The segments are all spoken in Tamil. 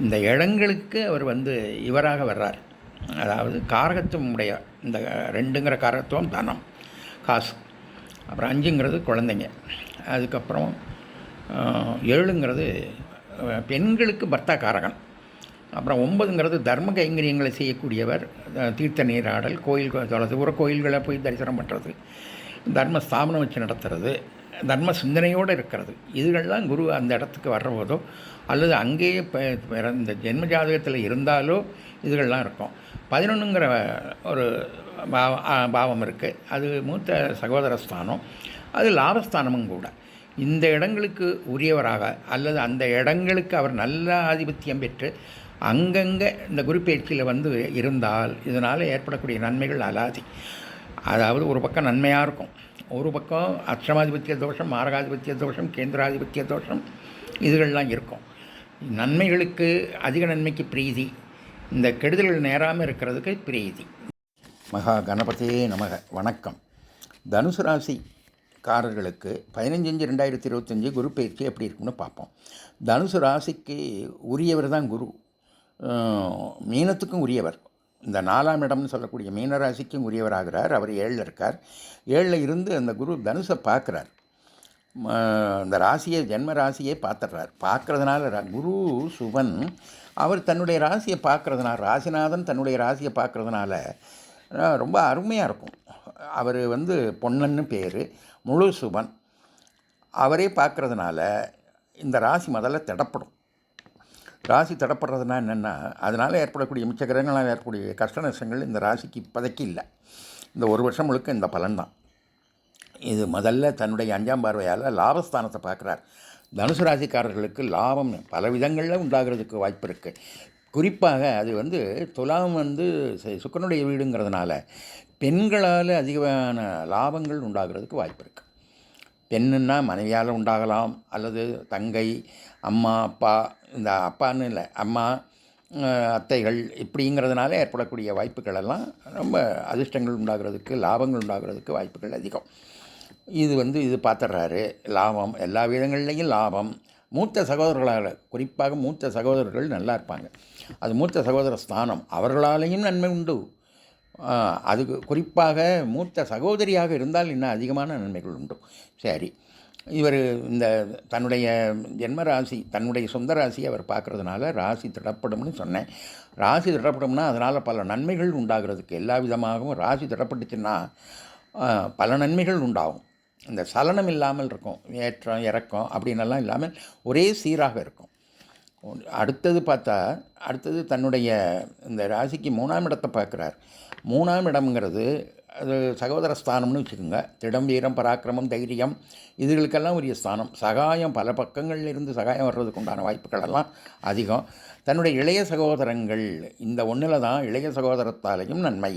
இந்த இடங்களுக்கு அவர் வந்து இவராக வர்றார். அதாவது காரகத்துவம் உடைய இந்த ரெண்டுங்கிற காரகத்துவம் தனம் காசு. அப்புறம் அஞ்சுங்கிறது குழந்தைங்க. அதுக்கப்புறம் ஏழுங்கிறது பெண்களுக்கு பர்த்தா காரகன். அப்புறம் ஒன்பதுங்கிறது தர்ம கைங்கரியங்களை செய்யக்கூடியவர் தீர்த்த நீராடல் கோயில் தொலைது உர கோயில்களை போய் தரிசனம் பண்ணுறது தர்ம ஸ்தாபனம் வச்சு நடத்துறது தர்ம சிந்தனையோடு இருக்கிறது. இதுகள்லாம் குரு அந்த இடத்துக்கு வர்ற போதோ அல்லது அங்கேயே பிறந்த ஜென்ம ஜாதகத்தில் இருந்தாலோ இதுகள்லாம் இருக்கும். பதினொன்றுங்கிற ஒரு பாவம் இருக்குது அது மூத்த சகோதர ஸ்தானம். அது லாபஸ்தானமும் கூட. இந்த இடங்களுக்கு உரியவராக அல்லது அந்த இடங்களுக்கு அவர் நல்ல ஆதிபத்தியம் பெற்று அங்கங்கே இந்த குரு வந்து இருந்தால் இதனால் ஏற்படக்கூடிய நன்மைகள் அலாதி. அதாவது ஒரு பக்கம் நன்மையாக இருக்கும். ஒரு பக்கம் அஷ்டமாதிபத்திய தோஷம் மாரகாதிபத்திய தோஷம் கேந்திராதிபத்திய தோஷம் இதுகள்லாம் இருக்கும். நன்மைகளுக்கு அதிக நன்மைக்கு பிரீதி. இந்த கெடுதல்கள் நேராமல் இருக்கிறதுக்கு பிரீதி. மகா கணபதியே நமக. வணக்கம். தனுசு ராசிக்காரர்களுக்கு பதினஞ்சஞ்சு ரெண்டாயிரத்தி இருபத்தஞ்சி குரு பயிற்சி எப்படி இருக்கும்னு பார்ப்போம். தனுசு ராசிக்கு உரியவர் தான் குரு. மீனத்துக்கும் உரியவர். இந்த நாலாம் இடம்னு சொல்லக்கூடிய மீனராசிக்கும் உரியவராகிறார். அவர் ஏழில் இருக்கார். ஏழில் இருந்து அந்த குரு தனுஷை பார்க்குறார். அந்த ராசியை ஜென்ம ராசியே பார்த்துடுறார். பார்க்குறதுனால குரு சுவன் அவர் தன்னுடைய ராசியை பார்க்குறதுனால ராசிநாதன் தன்னுடைய ராசியை பார்க்குறதுனால ரொம்ப அருமையாக இருக்கும். அவர் வந்து பொன்னன்னு பேர் முழு சுவன். அவரே பார்க்குறதுனால இந்த ராசி முதல்ல திடப்படும். ராசி தடப்படுறதுனா என்னென்னா அதனால் ஏற்படக்கூடிய மிச்ச கிரகங்களால் ஏற்படக்கூடிய கஷ்ட நஷ்டங்கள் இந்த ராசிக்கு இப்போதைக்கு இல்லை. இந்த ஒரு வருஷம் முழுக்க இந்த பலன்தான். இது முதல்ல தன்னுடைய அஞ்சாம் பார்வையால் லாபஸ்தானத்தை பார்க்குறார். தனுசு ராசிக்காரர்களுக்கு லாபம் பல விதங்களில் உண்டாகிறதுக்கு வாய்ப்பு இருக்குது குறிப்பாக அது வந்து துலாம் வந்து சுக்கனுடைய வீடுங்கிறதுனால பெண்களால் அதிகமான லாபங்கள் உண்டாகிறதுக்கு வாய்ப்பு இருக்குது பெண்ணுன்னா மனைவியால் உண்டாகலாம் அல்லது தங்கை அம்மா அப்பா இந்த அப்பான்னு இல்லை அம்மா அத்தைகள் இப்படிங்கிறதுனால ஏற்படக்கூடிய வாய்ப்புகள் எல்லாம் ரொம்ப அதிர்ஷ்டங்கள் உண்டாகிறதுக்கு லாபங்கள் உண்டாகிறதுக்கு வாய்ப்புகள் அதிகம். இது வந்து இது பார்த்துடுறாரு. லாபம் எல்லா விதங்கள்லேயும் லாபம். மூத்த சகோதரர்களால் குறிப்பாக மூத்த சகோதரர்கள் நல்லா இருப்பாங்க. அது மூத்த சகோதர ஸ்தானம். அவர்களாலேயும் நன்மை உண்டு. அதுக்கு குறிப்பாக மூத்த சகோதரியாக இருந்தால் இன்னும் அதிகமான நன்மைகள் உண்டு. சரி. இவர் இந்த தன்னுடைய ஜென்ம ராசி தன்னுடைய சொந்த ராசியை அவர் பார்க்குறதுனால ராசி திடப்படும்னு சொன்னேன். ராசி திடப்படும்னா அதனால் பல நன்மைகள் உண்டாகிறதுக்கு எல்லா விதமாகவும் ராசி திடப்பட்டுச்சுன்னா பல நன்மைகள் உண்டாகும். இந்த சலனம் இல்லாமல் இருக்கும் ஏற்றம் இறக்கம் அப்படின்னெல்லாம் இல்லாமல் ஒரே சீராக இருக்கும். அடுத்தது பார்த்தா அடுத்தது தன்னுடைய இந்த ராசிக்கு மூணாம் இடத்தை பார்க்குறார். மூணாம் இடம்ங்கிறது அது சகோதர ஸ்தானம்னு வச்சுக்கோங்க. திடம் வீரம் பராக்கிரமம் தைரியம் இதுகளுக்கெல்லாம் உரிய ஸ்தானம். சகாயம் பல பக்கங்களில் இருந்து சகாயம் வர்றதுக்கு உண்டான வாய்ப்புகள் எல்லாம் அதிகம். தன்னுடைய இளைய சகோதரங்கள் இந்த ஒன்றில் தான் இளைய சகோதரத்தாலையும் நன்மை.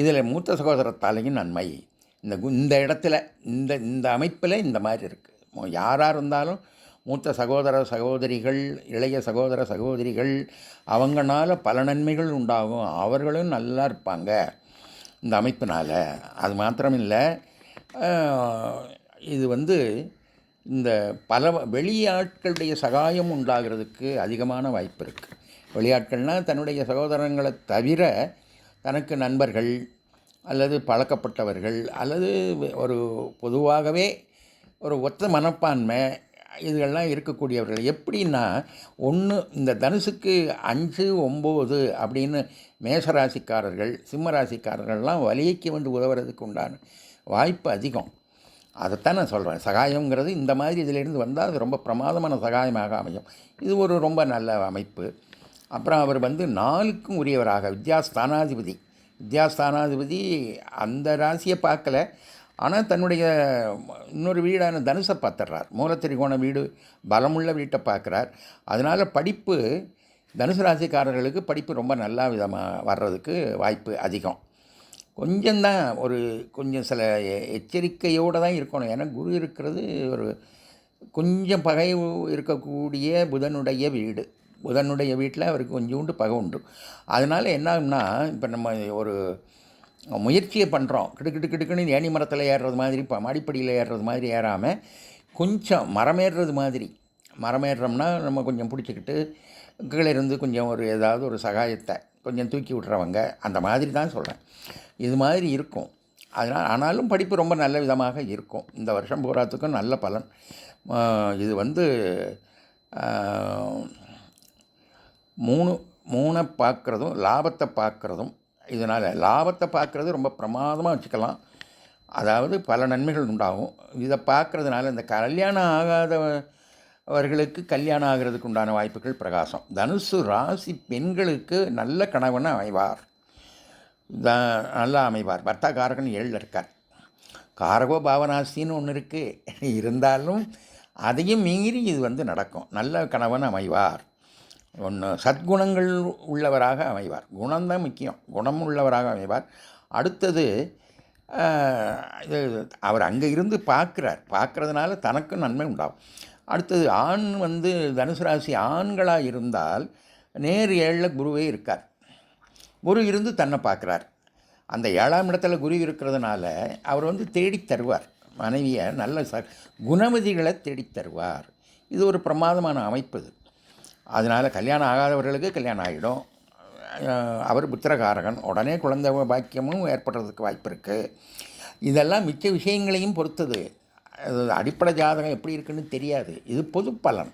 இதில் மூத்த சகோதரத்தாலையும் நன்மை. இந்த கு- இந்த இடத்துல இந்த இந்த அமைப்பில் இந்த மாதிரி இருக்குது யாராக இருந்தாலும் மூத்த சகோதர சகோதரிகள் இளைய சகோதர சகோதரிகள் அவங்களால பல நன்மைகள் உண்டாகும். அவர்களும் நல்லா இருப்பாங்க இந்த அமைப்பினால். அது மாத்திரமில்லை இல்லை இது வந்து இந்த பல வெளியாட்களுடைய சகாயம் உண்டாகிறதுக்கு அதிகமான வாய்ப்பு இருக்குது வெளியாட்கள்னால் தன்னுடைய சகோதரங்களை தவிர தனக்கு நண்பர்கள் அல்லது பழக்கப்பட்டவர்கள் அல்லது ஒரு பொதுவாகவே ஒரு ஒத்த மனப்பான்மை இதுகள்லாம் இருக்கக்கூடியவர்கள். எப்படின்னா ஒன்று இந்த தனுசுக்கு அஞ்சு ஒம்பது அப்படின்னு மேசராசிக்காரர்கள் சிம்ம ராசிக்காரர்கள்லாம் வலிக்கு வந்து உதவுறதுக்கு உண்டான வாய்ப்பு அதிகம். அதைத்தான் நான் சொல்கிறேன் சகாயங்கிறது இந்த மாதிரி இதிலேருந்து வந்தால் அது ரொம்ப பிரமாதமான சகாயமாக அமையும். இது ஒரு ரொம்ப நல்ல அமைப்பு. அப்புறம் அவர் வந்து நாலுக்கும் உரியவராக வித்யாஸ்தானாதிபதி. வித்யாஸ்தானாதிபதி அந்த ராசியை பார்க்கல. ஆனால் தன்னுடைய இன்னொரு வீடான தனுசை பார்த்துடுறார். மூலத்திரிகோண வீடு பலமுள்ள வீட்டை பார்க்குறார். அதனால் படிப்பு தனுசு ராசிக்காரர்களுக்கு படிப்பு ரொம்ப நல்லா விதமாக வர்றதுக்கு வாய்ப்பு அதிகம். கொஞ்சம்தான் ஒரு கொஞ்சம் சில எச்சரிக்கையோடு தான் இருக்கணும். ஏன்னா குரு இருக்கிறது ஒரு கொஞ்சம் பகை இருக்கக்கூடிய புதனுடைய வீடு. புதனுடைய வீட்டில் அவருக்கு கொஞ்சோண்டு பகை உண்டு. அதனால் என்ன ஆகும்னா இப்போ நம்ம ஒரு முயற்சியை பண்ணுறோம் கிடுக்கிட்டு கிடுக்குன்னு ஏணி மரத்தில் ஏறுறது மாதிரி இப்போ மாடிப்படியில் ஏறுறது மாதிரி ஏறாமல் கொஞ்சம் மரமேறுறது மாதிரி. மரமேறுறோம்னா நம்ம கொஞ்சம் பிடிச்சிக்கிட்டு கீழே இருந்து கொஞ்சம் ஒரு ஏதாவது ஒரு சகாயத்தை கொஞ்சம் தூக்கி விட்றவங்க அந்த மாதிரி தான் சொல்கிறேன் இது மாதிரி இருக்கும். அதனால் ஆனாலும் படிப்பு ரொம்ப நல்ல விதமாக இருக்கும். இந்த வருஷம் பூராத்துக்கும் நல்ல பலன். இது வந்து மூணு மூணை பார்க்குறதும் லாபத்தை பார்க்குறதும் இதனால் லாபத்தை பார்க்குறது ரொம்ப பிரமாதமாக வச்சுக்கலாம். அதாவது பல நன்மைகள் உண்டாகும். இதை பார்க்குறதுனால இந்த கல்யாணம் ஆகாதவர்களுக்கு கல்யாணம் ஆகிறதுக்கு உண்டான வாய்ப்புகள் பிரகாசம். தனுசு ராசி பெண்களுக்கு நல்ல கணவன் அமைவார். த நல்லா அமைவார். பர்த்தா காரகன் ஏழில் இருக்கார். காரகோ பாவனாசின்னு ஒன்று இருக்குது இருந்தாலும் அதையும் மீறி இது வந்து நடக்கும். நல்ல கணவன் அமைவார். ஒன்று சத்குணங்கள் உள்ளவராக அமைவார். குணம்தான் முக்கியம். குணம் உள்ளவராக அமைவார். அடுத்தது இது அவர் அங்கே இருந்து பார்க்குறார். பார்க்குறதுனால தனக்கும் நன்மை உண்டாகும். அடுத்தது ஆண் வந்து தனுசு ராசி ஆண்களாக இருந்தால் நேர் ஏழில் குருவே இருக்கார். குரு இருந்து தன்னை பார்க்குறார். அந்த ஏழாம் இடத்துல குரு இருக்கிறதுனால அவர் வந்து தேடித் தருவார். மனைவியை நல்ல ச குணமதிகளை தேடித் தருவார். இது ஒரு பிரமாதமான அமைப்பு இது. அதனால் கல்யாணம் ஆகாதவர்களுக்கு கல்யாணம் ஆகிடும். அவர் புத்திரகாரகன். உடனே குழந்தை பாக்கியமும் ஏற்படுறதுக்கு வாய்ப்பு இருக்குது இதெல்லாம் மிச்ச விஷயங்களையும் பொறுத்தது. அது அடிப்படை ஜாதகம் எப்படி இருக்குன்னு தெரியாது. இது பொது பலன்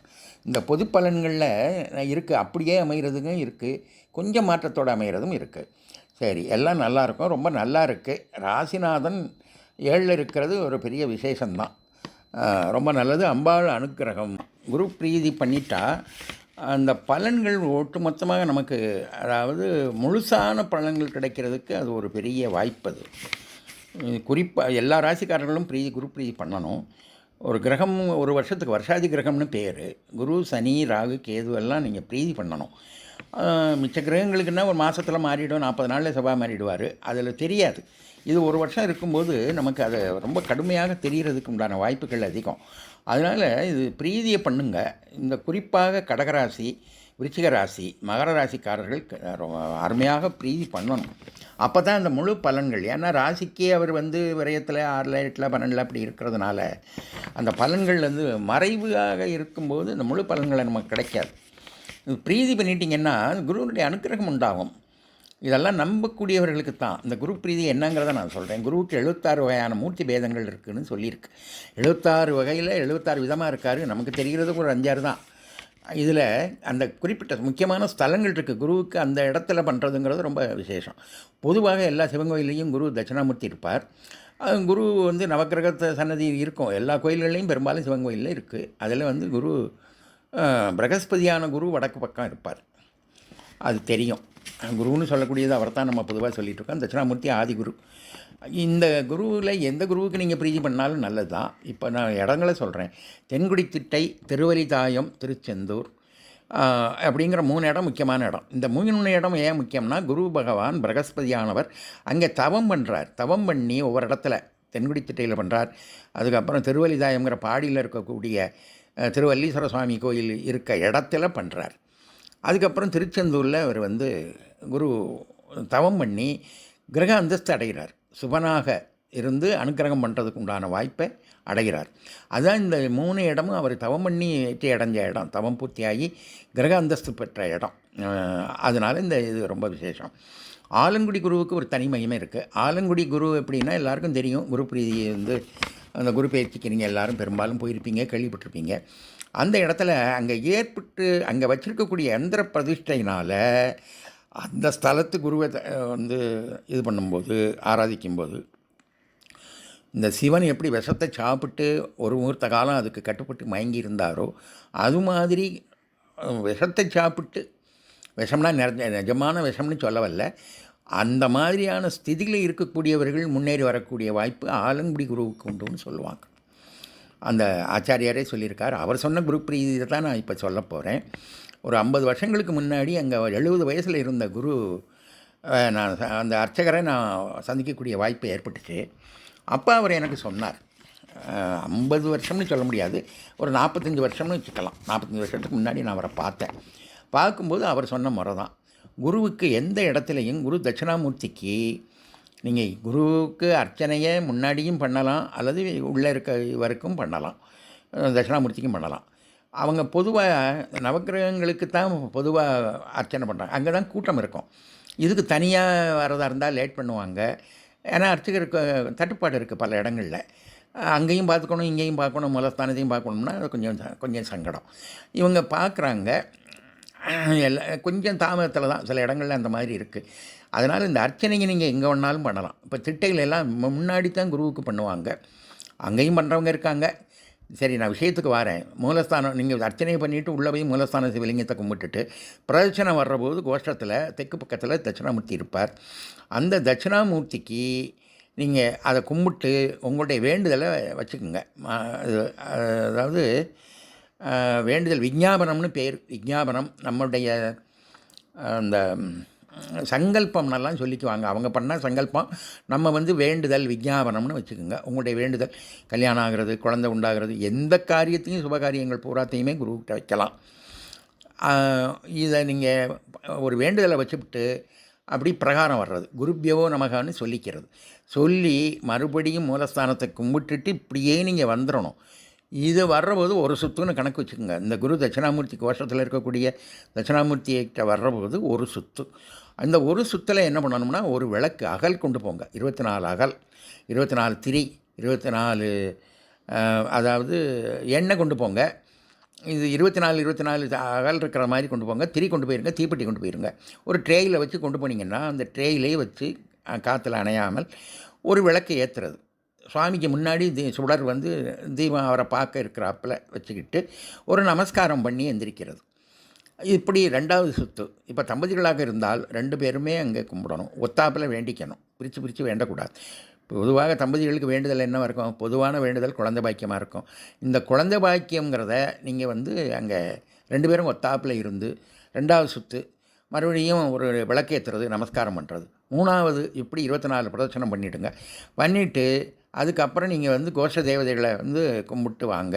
இந்த பொது பலன்களில் இருக்குது அப்படியே அமைகிறதுக்கும் இருக்குது கொஞ்சம் மாற்றத்தோடு அமைகிறதும் இருக்குது சரி எல்லாம் நல்லா இருக்கும். ரொம்ப நல்லா இருக்குது ராசிநாதன் ஏழில் இருக்கிறது ஒரு பெரிய விசேஷம்தான். ரொம்ப நல்லது. அம்பாள் அனுக்கிரகம். குரு பிரீதி பண்ணிட்டா அந்த பலன்கள் ஒட்டுமொத்தமாக நமக்கு அதாவது முழுசான பலன்கள் கிடைக்கிறதுக்கு அது ஒரு பெரிய வாய்ப்பு அது. குறிப்பாக எல்லா ராசிக்காரர்களும் பிரீதி குரு பிரீதி பண்ணணும். ஒரு கிரகம் ஒரு வருஷத்துக்கு வருஷாதி கிரகம்னு பேர். குரு சனி ராகு கேது எல்லாம் நீங்கள் பிரீதி பண்ணணும். மிச்ச கிரகங்களுக்குன்னா ஒரு மாதத்தில் மாறிடும் நாற்பது நாளில் செவ்வாய் மாறிடுவார். அதில் தெரியாது. இது ஒரு வருஷம் இருக்கும்போது நமக்கு அதை ரொம்ப கடுமையாக தெரிகிறதுக்கு உண்டான வாய்ப்புகள் அதிகம். அதனால் இது பிரீதியை பண்ணுங்க. இந்த குறிப்பாக கடகராசி விருச்சிக ராசி மகர ராசிக்காரர்கள் க- அருமையாக பிரீதி பண்ணணும். அப்போ தான் இந்த முழு பலன்கள். ஏன்னா ராசிக்கே அவர் வந்து விரயத்தில் ஆறில் எட்டில் பன்னெண்டில் அப்படி இருக்கிறதுனால அந்த பலன்கள் வந்து மறைவாக இருக்கும்போது இந்த முழு பலன்களை நமக்கு கிடைக்காது. பிரீதி பண்ணிட்டீங்கன்னா குருவனுடைய அனுக்கிரகம் உண்டாகும். இதெல்லாம் நம்பக்கூடியவர்களுக்கு தான் இந்த குரு பிரீதி என்னங்கிறத நான் சொல்கிறேன் குருவுக்கு எழுபத்தாறு வகையான மூர்த்தி பேதங்கள் இருக்குதுன்னு சொல்லியிருக்கு. எழுபத்தாறு வகையில் எழுபத்தாறு விதமாக இருக்கார். நமக்கு தெரிகிறது ஒரு அஞ்சாறு தான். இதில் அந்த குறிப்பிட்ட முக்கியமான ஸ்தலங்கள் இருக்குது குருவுக்கு அந்த இடத்துல பண்ணுறதுங்கிறது ரொம்ப விசேஷம். பொதுவாக எல்லா சிவங்கோயிலையும் குரு தட்சிணாமூர்த்தி இருப்பார். அது குரு வந்து நவக்கிரகத்தை சன்னதி இருக்கும். எல்லா கோயில்கள்லையும் பெரும்பாலும் சிவன் கோயிலில் இருக்குது அதில் வந்து குரு பிரகஸ்பதியான குரு வடக்கு பக்கம் இருப்பார். அது தெரியும். குருன்னு சொல்லக்கூடியது அவர் தான் நம்ம பொதுவாக சொல்லிகிட்டு இருக்கோம் தட்சிணாமூர்த்தி ஆதிகுரு. இந்த குருவில் எந்த குருவுக்கு நீங்கள் பிரீதி பண்ணாலும் நல்லது? தான் இப்போ நான் இடங்களை சொல்கிறேன் தென்குடி திட்டை திருவலிதாயம் திருச்செந்தூர் அப்படிங்கிற மூணு இடம் முக்கியமான இடம். இந்த மூணு இடம் ஏன் முக்கியம்னா குரு பகவான் பிரகஸ்பதியானவர் அங்கே தவம் பண்ணுறார் தவம் பண்ணி ஒவ்வொரு இடத்துல தென்குடி திட்டையில் பண்ணுறார் அதுக்கப்புறம் திருவலிதாயம்ங்கிற பாடியில் இருக்கக்கூடிய திருவல்லீஸ்வர சுவாமி கோயில் இருக்க இடத்துல பண்ணுறார் அதுக்கப்புறம் திருச்செந்தூரில் அவர் வந்து குரு தவம் பண்ணி கிரக அந்தஸ்து அடைகிறார். சுபனாக இருந்து அனுக்கிரகம் பண்ணுறதுக்கு உண்டான வாய்ப்பை அடைகிறார். அதுதான் இந்த மூணு இடமும் அவர் தவம் பண்ணி வெற்றி அடைஞ்ச இடம். தவம் பூர்த்தியாகி கிரக அந்தஸ்து பெற்ற இடம். அதனால் இந்த இது ரொம்ப விசேஷம். ஆலங்குடி குருவுக்கு ஒரு தனி மகிமை இருக்குது ஆலங்குடி குரு எப்படின்னா எல்லாருக்கும் தெரியும். குரு பிரீதி வந்து அந்த குரு பயிற்சிக்கு நீங்கள் பெரும்பாலும் போயிருப்பீங்க கேள்விப்பட்டிருப்பீங்க. அந்த இடத்துல அங்கே ஏற்பட்டு அங்கே வச்சுருக்கக்கூடிய எந்திர பிரதிஷ்டையினால் அந்த ஸ்தலத்து குருவை த- வந்து இது பண்ணும்போது ஆராதிக்கும்போது இந்த சிவன் எப்படி விஷத்தை சாப்பிட்டு ஒரு முகூர்த்த காலம் அதுக்கு கட்டுப்பட்டு மயங்கி இருந்தாரோ அது மாதிரி விஷத்தை சாப்பிட்டு விஷம்னா நிறைய நிஜமான விஷம்னு சொல்ல வரல அந்த மாதிரியான ஸ்திதியில் இருக்கக்கூடியவர்கள் முன்னேறி வரக்கூடிய வாய்ப்பு ஆலங்குடி குருவுக்கு உண்டுன்னு சொல்லுவாங்க. அந்த ஆச்சாரியாரே சொல்லியிருக்கார். அவர் சொன்ன குரு பிரீதியை தான் நான் இப்போ சொல்ல போகிறேன் ஒரு ஐம்பது வருஷங்களுக்கு முன்னாடி அங்கே எழுபது வயசில் இருந்த குரு நான் அந்த அர்ச்சகரை நான் சந்திக்கக்கூடிய வாய்ப்பு ஏற்பட்டுச்சு. அப்போ அவர் எனக்கு சொன்னார். ஐம்பது வருஷம்னு சொல்ல முடியாது. ஒரு நாற்பத்தஞ்சு வருஷம்னு வச்சுக்கலாம். நாற்பத்தஞ்சு வருஷத்துக்கு முன்னாடி நான் அவரை பார்த்தேன். பார்க்கும்போது அவர் சொன்ன முறை தான் குருவுக்கு எந்த இடத்துலையும் குரு தட்சிணாமூர்த்திக்கு நீங்கள் குருவுக்கு அர்ச்சனையை முன்னாடியும் பண்ணலாம் அல்லது உள்ளே இருக்க வரைக்கும் பண்ணலாம். தட்சிணாமூர்த்திக்கும் பண்ணலாம். அவங்க பொதுவாக நவக்கிரகங்களுக்கு தான் பொதுவாக அர்ச்சனை பண்ணுறாங்க அங்கே தான் கூட்டம் இருக்கும். இதுக்கு தனியாக வரதாக இருந்தால் லேட் பண்ணுவாங்க. ஏன்னா அர்ச்சகருக்கு தட்டுப்பாடு இருக்குது பல இடங்களில். அங்கேயும் பார்த்துக்கணும் இங்கேயும் பார்க்கணும் மூலஸ்தானத்தையும் பார்க்கணும்னா அது கொஞ்சம் கொஞ்சம் சங்கடம். இவங்க பார்க்குறாங்க. எல்லா கொஞ்சம் தாமதத்தில் தான் சில இடங்கள்ல அந்த மாதிரி இருக்குது அதனால் இந்த அர்ச்சனைங்க நீங்கள் எங்கே வேணாலும் பண்ணலாம். இப்போ திட்டைகள் எல்லாம் முன்னாடி தான் குருவுக்கு பண்ணுவாங்க. அங்கேயும் பண்ணுறவங்க இருக்காங்க. சரி நான் விஷயத்துக்கு வரேன். மூலஸ்தானம் நீங்கள் அர்ச்சனை பண்ணிவிட்டு உள்ளே போய் மூலஸ்தான சிவலிங்கத்தை கும்பிட்டுட்டு பிரதட்சணம் வர்றபோது கோஷ்டத்தில் தெற்கு பக்கத்தில் தட்சிணாமூர்த்தி இருப்பார். அந்த தட்சிணாமூர்த்திக்கு நீங்கள் அதை கும்பிட்டு உங்களுடைய வேண்டுதலை வச்சுக்கோங்க. அது- அதாவது வேண்டுதல் விஞ்ஞாபனம்னு பேர் விஞ்ஞாபனம் நம்முடைய அந்த சங்கல்பம்னெல்லாம் சொல்லிக்குவாங்க. அவங்க பண்ணால் சங்கல்பம் நம்ம வந்து வேண்டுதல் விஞ்ஞாபனம்னு வச்சுக்கோங்க. உங்களுடைய வேண்டுதல் கல்யாணம் ஆகிறது குழந்தை உண்டாகிறது எந்த காரியத்தையும் சுபகாரியங்கள் பூராத்தையுமே குருக்கிட்ட வைக்கலாம். இதை நீங்கள் ஒரு வேண்டுதலை வச்சுவிட்டு அப்படி பிரகாரம் வர்றது. குருப்பியவோ நமகான்னு சொல்லிக்கிறது. சொல்லி மறுபடியும் மூலஸ்தானத்தை கும்பிட்டுட்டு இப்படியே நீங்கள் வந்துடணும் இது வர்றபோது ஒரு சுத்துன்னு கணக்கு வச்சுக்கோங்க. இந்த குரு தட்சிணாமூர்த்தி கோஷத்தில் இருக்கக்கூடிய தட்சிணாமூர்த்திகிட்ட வர்றபோது ஒரு சுத்து. அந்த ஒரு சுத்தில் என்ன பண்ணணும்னா ஒரு விளக்கு அகல் கொண்டு போங்க. இருபத்தி நாலு அகல் இருபத்தி நாலு திரி இருபத்தி நாலு அதாவது எண்ணெய் கொண்டு போங்க. இது இருபத்தி நாலு இருபத்தி நாலு அகல் இருக்கிற மாதிரி கொண்டு போங்க. திரி கொண்டு போயிருங்க தீப்பெட்டி கொண்டு போயிருங்க. ஒரு ட்ரேயில் வச்சு கொண்டு போனீங்கன்னா அந்த ட்ரேயிலே வச்சு காற்றுல அணையாமல் ஒரு விளக்கை ஏற்றுறது சுவாமிக்கு முன்னாடி தி சுடர் வந்து தீபம் அவரை பார்க்க இருக்கிறாப்பில் வச்சுக்கிட்டு ஒரு நமஸ்காரம் பண்ணி எந்திரிக்கிறது. இப்படி ரெண்டாவது சுத்து. இப்போ தம்பதிகளாக இருந்தால் ரெண்டு பேருமே அங்கே கும்பிடணும். ஒத்தாப்பில் வேண்டிக்கணும். பிரித்து பிரித்து வேண்டக்கூடாது. பொதுவாக தம்பதிகளுக்கு வேண்டுதல் என்ன இருக்கும்? பொதுவான வேண்டுதல் குழந்தை பாக்கியமாக இருக்கும். இந்த குழந்தை பாக்கியங்கிறத நீங்கள் வந்து அங்கே ரெண்டு பேரும் ஒத்தாப்பில் இருந்து ரெண்டாவது சொத்து மறுபடியும் ஒரு விளக்கேற்றுறது நமஸ்காரம் பண்ணுறது மூணாவது இப்படி இருபத்தி நாலு பிரதட்சணம் பண்ணிவிடுங்க பண்ணிவிட்டு அதுக்கப்புறம் நீங்கள் வந்து கோஷ தேவதைகளை வந்து கும்பிட்டு வாங்க.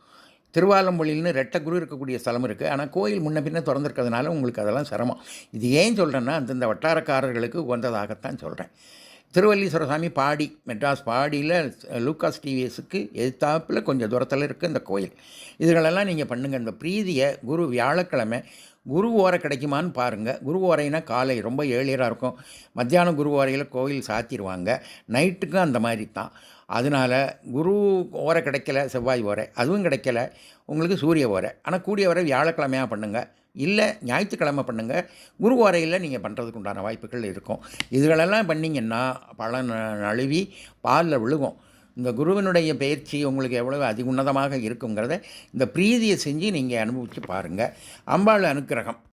திருவாலம்பொழில்னு ரெட்டை குரு இருக்கக்கூடிய ஸ்தலம் இருக்குது ஆனால் கோயில் முன்ன பின்ன திறந்துருக்கிறதுனால உங்களுக்கு அதெல்லாம் சிரமம். இது ஏன் சொல்கிறேன்னா அந்தந்த வட்டாரக்காரர்களுக்கு உகந்ததாகத்தான் சொல்கிறேன் திருவல்லீஸ்வர சாமி பாடி மெட்ராஸ் பாடியில் லூக்காஸ் டிவிஎஸுக்கு எதிர்த்தாப்பில் கொஞ்சம் தூரத்தில் இருக்குது இந்த கோயில். இதுகளெல்லாம் நீங்கள் பண்ணுங்கள் இந்த பிரீதியை குரு வியாழக்கிழமை குரு ஓரை கிடைக்குமான்னு பாருங்கள் குரு ஓரைனா காலை ரொம்ப ஏழியராக இருக்கும். மத்தியானம் குரு ஓரையில் கோயில் சாத்திடுவாங்க நைட்டுக்கும் அந்த மாதிரி தான். அதனால் குரு ஓரை கிடைக்கல செவ்வாய் ஓரை அதுவும் கிடைக்கல. உங்களுக்கு சூரிய ஓரை. ஆனால் கூடிய வரை வியாழக்கிழமையாக பண்ணுங்கள் இல்லை ஞாயிற்றுக்கிழமை பண்ணுங்கள் குரு ஓரையில் நீங்கள் பண்ணுறதுக்கு உண்டான வாய்ப்புகள் இருக்கும். இதுகளெல்லாம் பண்ணிங்கன்னா பலன் நழுவி பாலில் விழுகும். இந்த குருவினுடைய பயிற்சி உங்களுக்கு எவ்வளவு அதி உன்னதமாக இருக்குங்கிறத இந்த பிரீதியை செஞ்சு நீங்கள் அனுபவித்து பாருங்கள் அம்பாள் அனுக்கிரகம்.